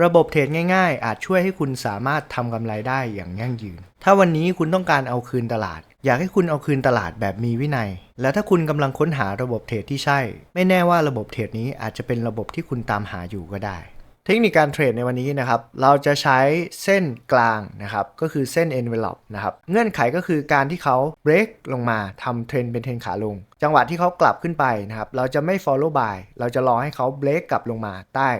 ระบบเทรดง่ายๆ อาจช่วยให้คุณสามารถทำกำไรได้อย่างยั่งยืน ถ้าวันนี้คุณต้องการเอาคืนตลาด อยากให้คุณเอาคืนตลาดแบบมีวินัย และถ้าคุณกำลังค้นหาระบบเทรดที่ใช่ ไม่แน่ว่าระบบเทรดนี้อาจจะเป็นระบบที่คุณตามหาอยู่ก็ได้ เทคนิคการเทรดในวันนี้นะครับ เราจะใช้เส้นกลางนะครับ ก็คือเส้น envelope นะครับ เงื่อนไขก็คือการที่เขา break ลงมาทำเทรนเป็นเทรนขาลง จังหวะที่เขากลับขึ้นไปนะครับ เราจะไม่ follow buy เราจะรอให้เขา break กลับลงมาใต้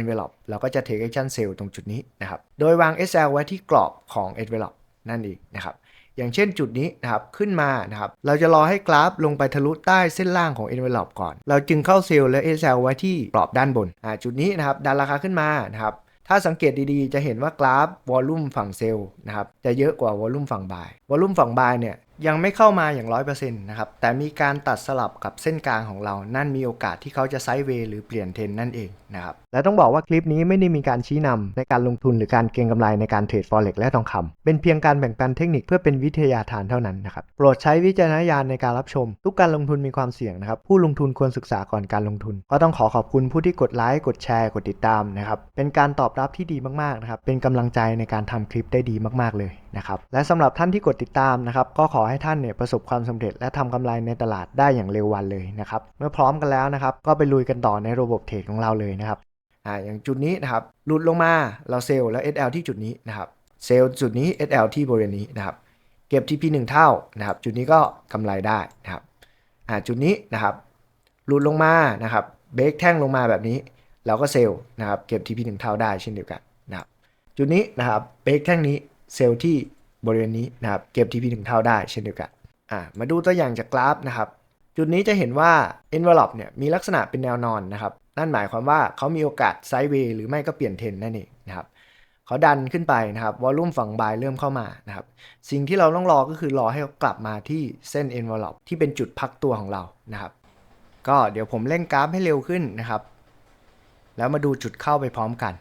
envelope เราก็จะ take action sell ตรงจุดนี้นะครับ โดยวาง SL ไว้ที่กรอบของ envelope นั่นเองนะครับ อย่างเช่นจุดนี้นะครับขึ้นมานะครับ เราจะรอให้กราฟลงไปทะลุใต้เส้นล่างของ envelope ก่อน เราจึงเข้าเซลล์และ SL ไว้ที่กรอบด้านบนอ่าจุดนี้นะครับดันราคาขึ้นมานะครับถ้าสังเกตดีๆ จะเห็นว่ากราฟวอลลุ่มฝั่งเซลล์นะครับจะเยอะกว่าวอลลุ่มฝั่งบายวอลลุ่มฝั่งบายเนี่ย ยังไม่เข้ามาอย่าง 100%นะครับ แต่มีการตัดสลับกับเส้นกลางของเรา นั่นมีโอกาสที่เขาจะไซด์เวย์หรือเปลี่ยนเทรนนั่นเองนะครับ และต้องบอกว่าคลิปนี้ไม่ได้มีการชี้นำในการลงทุนหรือการเก็งกำไรในการเทรด forex และทองคำเป็นเพียงการแบ่งปันเทคนิคเพื่อเป็นวิทยาทานเท่านั้นนะครับ โปรดใช้วิจารณญาณในการรับชม ทุกการลงทุนมีความเสี่ยงนะครับ ผู้ลงทุนควรศึกษาก่อนการลงทุน ก็ต้องขอขอบคุณผู้ที่กดไลค์ กดแชร์ กดติดตามนะครับ เป็นการตอบรับที่ดีมากๆนะครับ เป็นกำลังใจในการทำคลิปได้ดีมาก ๆเลย นะครับและสำหรับท่านที่กดติดตามนะครับก็ขอให้ท่านเนี่ยประสบความสำเร็จ และทำกำไรในตลาดได้อย่างเร็ววันเลยนะครับเมื่อพร้อมกันแล้วนะครับก็ไปลุยกันต่อในระบบเทรดของเราเลยนะครับอ่าอย่างจุดนี้นะครับหลุดลงมาเราเซลล์แล้ว SL ที่จุดนี้นะครับเซลล์จุดนี้ SL ที่บริเวณนี้นะครับเก็บ TP 1 เท่านะครับจุดนี้ก็กำไรได้นะครับอ่าจุดนี้นะครับหลุดลงมานะครับเบรกแท่งลงมาแบบนี้ เราก็เซลล์นะครับเก็บ TP 1 เท่าได้เช่นเดียวกันนะครับจุดนี้นะครับเบรกแท่งนี้ เซลล์ที่บริเวณนี้นะครับเก็บ TP 1 เท่าได้เช่นเดียวกันอ่ามาดูตัวอย่างจากกราฟนะครับจุดนี้จะเห็นว่า envelope เนี่ยมีลักษณะเป็นแนวนอนนะครับนั่นหมายความว่าเขามีโอกาสไซด์เวย์หรือไม่ก็เปลี่ยนเทรนนั่นเองนะครับเขาดันขึ้นไปนะครับวอลลุ่มฝั่งบายเริ่มเข้ามานะครับสิ่งที่เราต้องรอก็คือรอให้เขากลับมาที่เส้น envelope ที่เป็นจุดพักตัวของเรานะครับก็เดี๋ยวผมเร่งกราฟให้เร็วขึ้นนะครับ แล้วมาดูจุดเข้าไปพร้อมกัน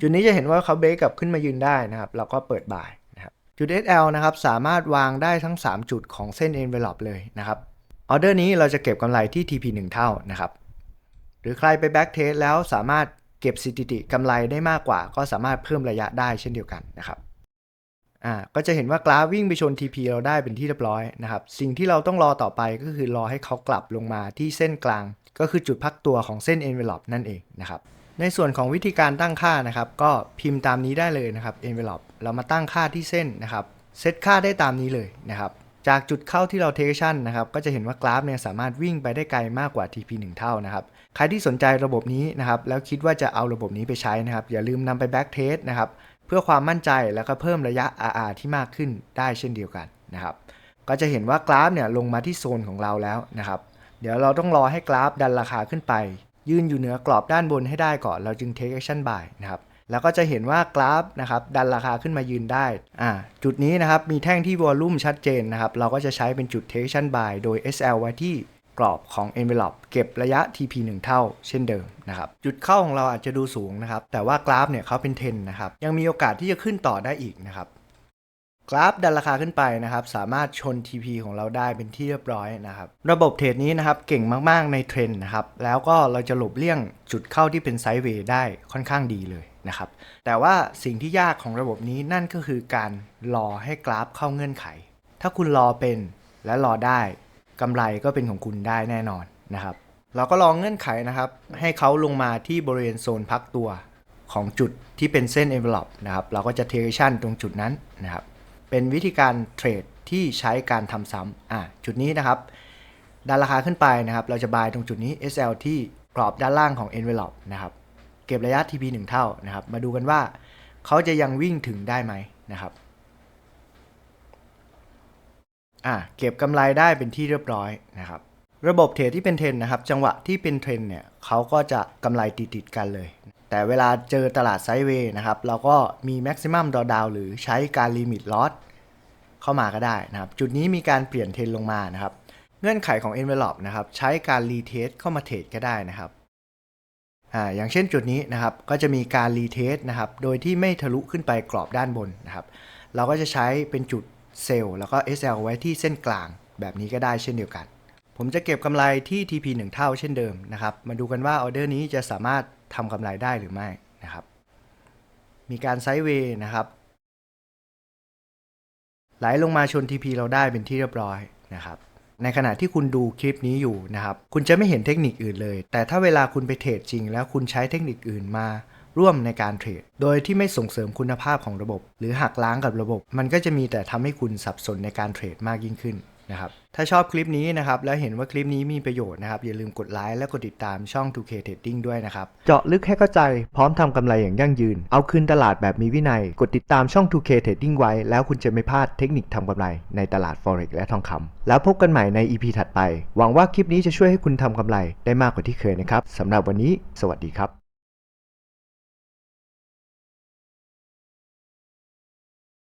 จุดนี้จะเห็นว่าเขาเบรกกลับขึ้นมายืนได้นะครับ เราก็เปิดบ่ายนะครับ จุด SL นะครับ สามารถวางได้ทั้ง 3 จุดของเส้น envelope เลยนะครับ ออเดอร์นี้เราจะเก็บกำไรที่ TP 1 เท่านะครับ หรือใครไป back test แล้วสามารถเก็บสถิติกำไรได้มากกว่า ก็สามารถเพิ่มระยะได้เช่นเดียวกันนะครับ อ่าก็จะเห็นว่ากราฟวิ่งไปชน TP เราได้เป็นที่เรียบร้อยนะครับ สิ่งที่เราต้องรอต่อไปก็คือรอให้เขากลับลงมาที่เส้นกลาง ก็คือจุดพักตัวของเส้น envelope นั่นเองนะครับ ในส่วนของวิธีการตั้งค่านะครับ ก็พิมพ์ตามนี้ได้เลยนะครับ envelope เรามาตั้งค่าที่เส้นนะครับเซตค่าได้ตามนี้เลยนะครับ จากจุดเข้าที่เราเทคชั่นนะครับ ก็จะเห็นว่ากราฟเนี่ยสามารถวิ่งไปได้ไกลมากกว่า TP 1 เท่านะครับ ใครที่สนใจระบบนี้นะครับ แล้วคิดว่าจะเอาระบบนี้ไปใช้นะครับ อย่าลืมนำไป back test นะครับ เพื่อความมั่นใจแล้วก็เพิ่มระยะ RR ที่มากขึ้นได้เช่นเดียวกันนะครับ ก็จะเห็นว่ากราฟเนี่ยลงมาที่โซนของเราแล้วนะครับ เดี๋ยวเราต้องรอให้กราฟดันราคาขึ้นไป ยืนอยู่เหนือกรอบด้านบนให้ได้ก่อน เราจึง take action buy นะครับแล้วก็จะเห็นว่ากราฟนะครับดันราคาขึ้นมายืนได้อ่าจุดนี้นะครับมีแท่งที่วอลลุ่มชัดเจนนะครับเราก็จะใช้เป็นจุด take action buy โดย SL ไว้ที่ กรอบของ envelope เก็บระยะ TP 1 เท่า เช่นเดิมนะครับจุดเข้าของเราอาจจะดูสูงนะครับ แต่ว่ากราฟเนี่ยเขาเป็น 10 นะครับ ยังมีโอกาสที่จะขึ้นต่อได้อีกนะครับกราฟดันราคาขึ้นไปนะครับ สามารถชน TP ของเราได้เป็นที่เรียบร้อยนะครับ ระบบเทรดนี้นะครับเก่งมาก ๆ ในเทรนนะครับ แล้วก็เราจะหลบเลี่ยงจุดเข้าที่เป็นไซด์เวย์ได้ค่อนข้างดีเลยนะครับ แต่ว่าสิ่งที่ยากของระบบนี้นั่นก็คือการรอให้กราฟเข้าเงื่อนไข ถ้าคุณรอเป็นและรอได้ กำไรก็เป็นของคุณได้แน่นอนนะครับ เราก็ลองเงื่อนไขนะครับ ให้เขาลงมาที่บริเวณโซนพักตัวของจุดที่เป็นเส้น envelope นะครับ เราก็จะเทคชั่นตรงจุดนั้นนะครับ เป็นวิธีการเทรดที่ใช้การทำซ้ำอะจุดนี้นะครับ ดันราคาขึ้นไปนะครับ เราจะบายตรงจุดนี้ SL ที่กรอบด้านล่างของ envelope นะครับ เก็บระยะ TP 1 เท่านะครับ มาดูกันว่า เขาจะยังวิ่งถึงได้ไหมนะครับ อะเก็บกำไรได้เป็นที่เรียบร้อยนะครับ ระบบเทรดที่เป็นเทรนนะครับ จังหวะที่เป็นเทรนเนี่ยเขาก็จะกำไรติดๆกันเลย แต่เวลาเจอตลาดไซด์เวย์นะครับ เราก็มี maximum drawdown หรือใช้การ limit loss เข้ามาก็ได้นะครับ จุดนี้มีการเปลี่ยนเทรนลงมานะครับ เงื่อนไขของ envelope นะครับใช้การ retest เข้ามาเทรดก็ได้นะครับอ่าอย่างเช่นจุดนี้นะครับก็จะมีการ retest นะครับโดยที่ไม่ทะลุขึ้นไปกรอบด้านบนนะครับ เราก็จะใช้เป็นจุด เซลล์แล้วก็ SL ไว้ที่เส้นกลางแบบนี้ก็ได้เช่นเดียวกัน ผมจะเก็บกำไรที่ TP 1 เท่าเช่นเดิมนะครับ มาดูกันว่าออเดอร์นี้จะสามารถทำกำไรได้หรือไม่นะครับ มีการไซด์เวย์นะครับไหลลงมาชน TP เราได้เป็นที่เรียบร้อยนะครับในขณะที่คุณดูคลิปนี้อยู่นะครับ คุณจะไม่เห็นเทคนิคอื่นเลย แต่ถ้าเวลาคุณไปเทรดจริง แล้วคุณใช้เทคนิคอื่นมา ร่วมในการเทรด โดยที่ไม่ส่งเสริมคุณภาพของระบบ หรือหักล้างกับระบบ มันก็จะมีแต่ทำให้คุณสับสนในการเทรดมากยิ่งขึ้นนะครับ ถ้าชอบคลิปนี้นะครับ แล้วเห็นว่าคลิปนี้มีประโยชน์นะครับ อย่าลืมกดไลค์และกดติดตามช่อง 2K Trading ด้วยนะครับ เจาะลึกให้เข้าใจพร้อมทำกำไรอย่างยั่งยืน เอาคืนตลาดแบบมีวินัย กดติดตามช่อง 2K Trading ไว้ แล้วคุณจะไม่พลาดเทคนิคทำกำไรในตลาด Forex และทองคำแล้วพบกันใหม่ใน EP ถัดไป หวังว่าคลิปนี้จะช่วยให้คุณทำกำไรได้มากกว่าที่เคยนะครับสำหรับวันนี้ สวัสดีครับ